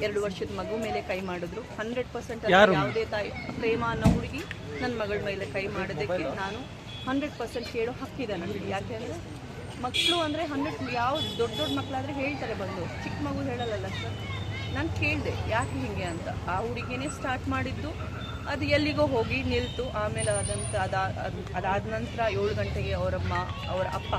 ಎರಡು ವರ್ಷದ ಮಗು ಮೇಲೆ ಕೈ ಮಾಡಿದ್ರು. Hundred percent? ಯಾವುದೇ ತಾಯಿ ಪ್ರೇಮ ಅನ್ನೋ ಹುಡುಗಿ ನನ್ನ ಮಗಳ ಮೇಲೆ ಕೈ ಮಾಡೋದಕ್ಕೆ ನಾನು ಹಂಡ್ರೆಡ್ ಪರ್ಸೆಂಟ್ ಕೇಳೋ ಹಕ್ಕಿದೆ ನನಗೆ. ಯಾಕೆಂದರೆ ಮಕ್ಕಳು ಅಂದರೆ ಹಂಡ್ರೆಡ್ ಯಾವ ದೊಡ್ಡ ದೊಡ್ಡ ಮಕ್ಕಳಾದರೆ ಹೇಳ್ತಾರೆ ಬಂದು. ಚಿಕ್ಕ ಮಗು ಹೇಳಲ್ಲಲ್ಲ ಸರ್? ನಾನು ಕೇಳಿದೆ ಯಾಕೆ ಹೀಗೆ ಅಂತ. ಆ ಹುಡುಗಿನೇ ಸ್ಟಾರ್ಟ್ ಮಾಡಿದ್ದು ಅದು ಎಲ್ಲಿಗೋ ಹೋಗಿ ನಿಲ್ತು ಆಮೇಲೆ ಅದಂತ ಅದಾ ಅದ್- ಅದಾದ ನಂತರ ಏಳು ಗಂಟೆಗೆ ಅವರಮ್ಮ ಅವರ ಅಪ್ಪ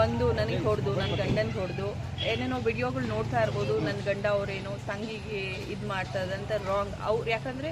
ಬಂದು ನನಗೆ ಹೊಡೆದು ನನ್ನ ಗಂಡನ ಹೊಡೆದು, ಏನೇನೋ ವಿಡಿಯೋಗಳು ನೋಡ್ತಾ ಇರ್ಬೋದು ನನ್ನ ಗಂಡ ಅವರೇನೋ ತಂಗಿಗೆ ಇದು ಮಾಡ್ತಾ ಅಂತ ರಾಂಗ್ ಅವ್ರು ಯಾಕಂದರೆ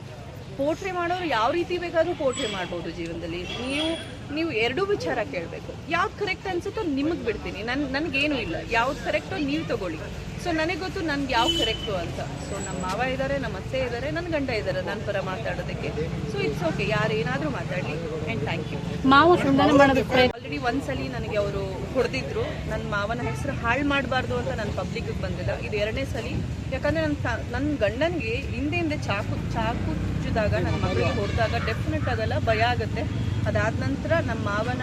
ಪೋಟ್ರೆ ಮಾಡೋರು ಯಾವ ರೀತಿ ಬೇಕಾದರೂ ಪೋಟ್ರೆ ಮಾಡ್ಬೋದು ಜೀವನದಲ್ಲಿ. ನೀವು ನೀವು ಎರಡೂ ವಿಚಾರ ಕೇಳಬೇಕು. ಯಾವ್ದು ಕರೆಕ್ಟ್ ಅನ್ಸುತ್ತೋ ನಿಮಗೆ ಬಿಡ್ತೀನಿ. ನನ್ನ ನನಗೇನು ಇಲ್ಲ. ಯಾವ್ದು ಕರೆಕ್ಟೋ ನೀವು ತಗೊಳ್ಳಿ. ಸೊ ನನಗೆ ಗೊತ್ತು ನನ್ಗೆ ಯಾವ ಕರೆಕ್ಟು ಅಂತ. ಸೊ ನಮ್ಮ ಮಾವ ಇದ್ದಾರೆ ನಮ್ಮ ಅತ್ತೆ ಇದ್ದಾರೆ ನನ್ನ ಗಂಡ ಇದ್ದಾರೆ ನನ್ನ ಪರ ಮಾತಾಡೋದಕ್ಕೆ. ಸೊ ಇಟ್ಸ್ ಓಕೆ ಯಾರು ಏನಾದರೂ ಮಾತಾಡಲಿ. ಆ್ಯಂಡ್ ಥ್ಯಾಂಕ್ ಯು ಮಾವು ಮಾಡೋದಕ್ಕೆ ಆಲ್ರೆಡಿ ಒಂದ್ಸಲಿ ನನಗೆ ಅವರು ಹೊಡೆದಿದ್ರು. ನನ್ನ ಮಾವನ ಹೆಸರು ಹಾಳು ಮಾಡಬಾರ್ದು ಅಂತ ನಾನು ಪಬ್ಲಿಕ್ಗೆ ಬಂದಿಲ್ಲ. ಇದು ಎರಡನೇ ಸಲಿ. ಯಾಕಂದರೆ ನನ್ನ ನನ್ನ ಗಂಡನಿಗೆ ಹಿಂದೆ ಹಿಂದೆ ಚಾಕು ಚಾಕು ಚುಚ್ಚಿದಾಗ ನನ್ನ ಮಗಳಿಗೆ ಹೊಡೆದಾಗ ಡೆಫಿನೆಟ್ ಆಗಲ್ಲ, ಭಯ ಆಗುತ್ತೆ. ಅದಾದ ನಂತರ ನಮ್ಮ ಮಾವನ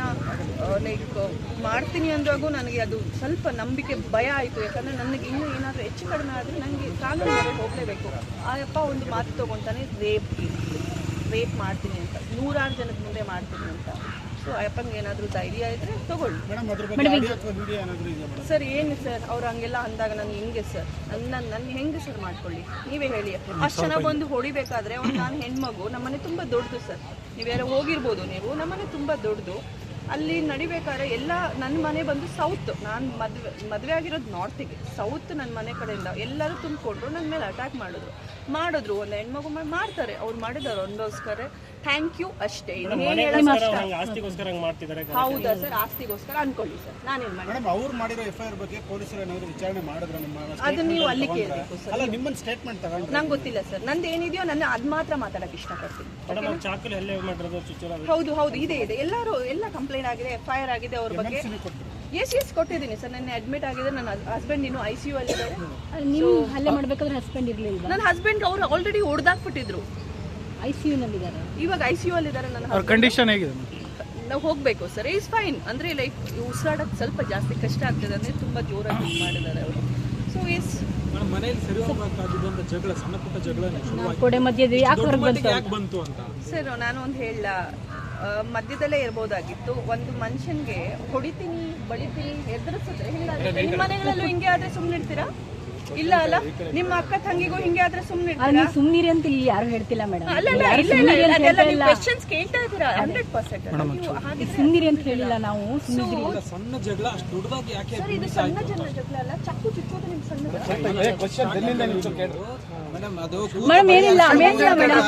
ಲೈಕ್ ಮಾಡ್ತೀನಿ ಅಂದ್ರಾಗೂ ನನಗೆ ಅದು ಸ್ವಲ್ಪ ನಂಬಿಕೆ, ಭಯ ಆಯಿತು. ಯಾಕಂದರೆ ನನಗೆ ಇನ್ನೂ ಏನಾದರೂ ಹೆಚ್ಚು ಕಡಿಮೆ ಆದರೆ ನನಗೆ ಕಾನೂನು ಮೇಲೆ ಹೋಗಲೇಬೇಕು. ಆ ಒಂದು ಮಾತು ತೊಗೊತಾನೆ ರೇಪ್ ರೇಪ್ ಮಾಡ್ತೀನಿ ಅಂತ. ನೂರಾರು ಜನದ ಮುಂದೆ ಮಾಡ್ತೀನಿ ಅಂತ. ಸೊ ಅಪ್ಪಂಗೆ ಏನಾದರೂ ಧೈರ್ಯ ಇದ್ರೆ ತಗೊಳ್ಳಿ. ಸರ್ ಏನು ಸರ್? ಅವ್ರು ಹಂಗೆಲ್ಲ ಅಂದಾಗ ನಾನು ಹೆಂಗೆ ಸರ್? ನನ್ನ ನನ್ನ ಹೆಂಗೆ ಸರ್ ಮಾಡ್ಕೊಳ್ಳಿ? ನೀವೇ ಹೇಳಿ ಅಷ್ಟು ಚೆನ್ನಾಗಿ ಬಂದು ಹೊಡಿಬೇಕಾದ್ರೆ ಒಂದು ನಾನು ಹೆಣ್ಮಗು ನಮ್ಮನೆ ತುಂಬ ದೊಡ್ಡದು ಸರ್. ನೀವೆಲ್ಲ ಹೋಗಿರ್ಬೋದು ನೀವು ನಮ್ಮನೆ ತುಂಬ ದೊಡ್ಡದು. ಅಲ್ಲಿ ನಡಿಬೇಕಾದ್ರೆ ಎಲ್ಲ ನನ್ನ ಮನೆ ಬಂದು ಸೌತ್ ನಾನು ಮದುವೆ ಮದುವೆ ಆಗಿರೋದು ನಾರ್ತಿಗೆ ಸೌತ್ ನನ್ನ ಮನೆ ಕಡೆಯಿಂದ. ಎಲ್ಲರೂ ತುಂಬಿಕೊಂಡ್ರು ನನ್ನ ಮೇಲೆ ಅಟ್ಯಾಕ್ ಮಾಡಿದ್ರು. ಮಾಡಿದ್ರು ಒಂದು ಹೆಣ್ಮಗು ಮಾಡಿ ಮಾಡ್ತಾರೆ. ಅವ್ರು ಮಾಡಿದ್ದಾರೆ ಒಂದೋಸ್ಕರ. ಥ್ಯಾಂಕ್ ಯು ಅಷ್ಟೇ. ಆಸ್ತಿಗೋಸ್ಕರ ಹಂಗೆ ಮಾಡ್ತಿದ್ದಾರೆ ಹೌದಾ ಸರ್ ಆಸ್ತಿಗೋಸ್ಕರ ಅನ್ಕೊಳ್ಳಿ ಸರ್. ನಾನು ಮಾಡಿ ಮೇಡಮ್ ಅವ್ರು ಮಾಡಿರೋ ಎಫ್ಐಆರ್ ಬಗ್ಗೆ ಪೊಲೀಸರು ಏನಾದರೂ ವಿಚಾರಣೆ ಮಾಡಿದ್ರೆ ನಿಮ್ಮ ಅದು ನೀವು ಅಲ್ಲಿ ಕೇಳಬೇಕು ಸರ್. ಅಲ್ಲ ನಿಮ್ಮನ್ನ ಸ್ಟೇಟ್ಮೆಂಟ್ ತಗೊಂಡು ನಂಗೆ ಗೊತ್ತಿಲ್ಲ ಸರ್. ನಂದು ಏನಿದೆಯೋ ನನ್ನ ಅದು ಮಾತ್ರ ಮಾತಾಡಕ್ಕೆ ಇಷ್ಟಪಡ್ತೀನಿ. ಮೇಡಮ್ ಅವ್ರು ಚಾಕುಲಿ ಹಲ್ಲೆ ಮಾಡಿರೋದು ಚುಚ್ಚಿರೋದು ಹೌದು ಹೌದು. ಇದೆ ಇದೆ. ಎಲ್ಲರೂ ಎಲ್ಲ ಕಂಪ್ಲೇಂಟ್ ಆಗಿದೆ ಎಫ್ಐಆರ್ ಐ ಆರ್ ಆಗಿದೆ ಅವ್ರ ಬಗ್ಗೆ. ಎಸ್ ಎಸ್ ಕೊಟ್ಟಿದ್ದೀನಿ ಸರ್. ನನ್ನ ಅಡ್ಮಿಟ್ ಆಗಿದೆ. ನನ್ನ ಹಸ್ಬೆಂಡ್ ಇನ್ನು ಐ ಸಿ ಯು ಅಲ್ಲಿ ನೀವು ಹಲ್ಲೆ ಮಾಡ್ಬೇಕಾದ್ರೆ ಹಸ್ಬೆಂಡ್ ಇರಲಿಲ್ಲ ನನ್ನ ಹಸ್ಬೆಂಡ್ ಅವರು ಆಲ್ರೆಡಿ ಹೊಡೆದಾಕ್ಬಿಟ್ಟಿದ್ರು ಐ ಸಿ ನಲ್ಲಿದ್ದಾರೆ. ಇವಾಗ ಐ ಸಿ ಯು ಅಲ್ಲಿದ್ದಾರೆ ನನ್ನ ಕಂಡೀಷನ್ ಹೇಗಿದೆ? ನಾವು ಹೋಗಬೇಕು ಸರ್ ಇಸ್ ಫೈನ್ ಅಂದ್ರೆ ಲೈಕ್ ಉಸಿರಾಡಕ್ ಸ್ವಲ್ಪ ಜಾಸ್ತಿ ಕಷ್ಟ ಆಗ್ತದೆ ಅಂದ್ರೆ ತುಂಬಾ ಜೋರಾಗಿ ಮಾಡಿದ್ದಾರೆ ಅವರು. ಸೊ ಈಸ್ ಜಗಳ ಕೊಡೆ ಮಧ್ಯದ ಯಾಕೆ ಹೊರಗೆ ಬಂತು ಯಾಕೆ ಬಂತು ಅಂತ? ಸರ್ ನಾನು ಒಂದು ಹೇಳ ಮಧ್ಯದಲ್ಲೇ ಇರ್ಬೋದಾಗಿತ್ತು. ಒಂದು ಮನುಷ್ಯನ್ಗೆ ಹೊಡಿತೀನಿ ಬಳಿತೀನಿ ಎದುರಿಸಿದ್ರೆ ಹಿಂಗಾಗುತ್ತೆ ನಿಮ್ಮ ಮನೆಗಳಲ್ಲೂ ಹಿಂಗೆ ಆದ್ರೆ ಸುಮ್ಮನೆ ಇರ್ತೀರಾ ಇಲ್ಲ ಅಲ್ಲ ನಿಮ್ಮ ಅಕ್ಕ ತಂಗಿಗೂ ಹಿಂಗೆ ಆದ್ರೆ ಇರ್ತೀರಾ? ನೀವು ಸುಮ್ಮನಿರಿ ಅಂತ ಇಲ್ಲಿ ಯಾರು ಹೇಳ್ತಿಲ್ಲ ಮೇಡಮ್. ಅಲ್ಲ ಅಲ್ಲ ಇಲ್ಲ ಇಲ್ಲ ಇಲ್ಲ ಅದೆಲ್ಲ ನೀವು ಕ್ವೆಶ್ಚನ್ಸ್ ಕೇಳ್ತಾ ಇದ್ದೀರಾ? ಹಂಡ್ರೆಡ್ ಪರ್ಸೆಂಟ್ ಸುಮ್ಮಿರಿ ಹಾಗೆ ಸುಮ್ಮನಿರಿ ಅಂತ ಹೇಳಿಲ್ಲ ನಾವು ಸುಮ್ಮನಿರಿ ಸಣ್ಣ ಜಗಳ ಅಷ್ಟು ದೊಡ್ಡದಾಗಿ ಯಾಕೆ ಸರ್ ಇದು ಸಣ್ಣ ಜನ ಜಗಳ ಅಲ್ಲ ಚಕ್ಕು ಚುಚ್ಚೋದು ನಿಮ್ಗೆ ಸಣ್ಣ ಮೇಡಮ್ ಅದು ಮೇಡಮ್ ಏನಿಲ್ಲ ಏನಿಲ್ಲ ಮೇಡಮ್.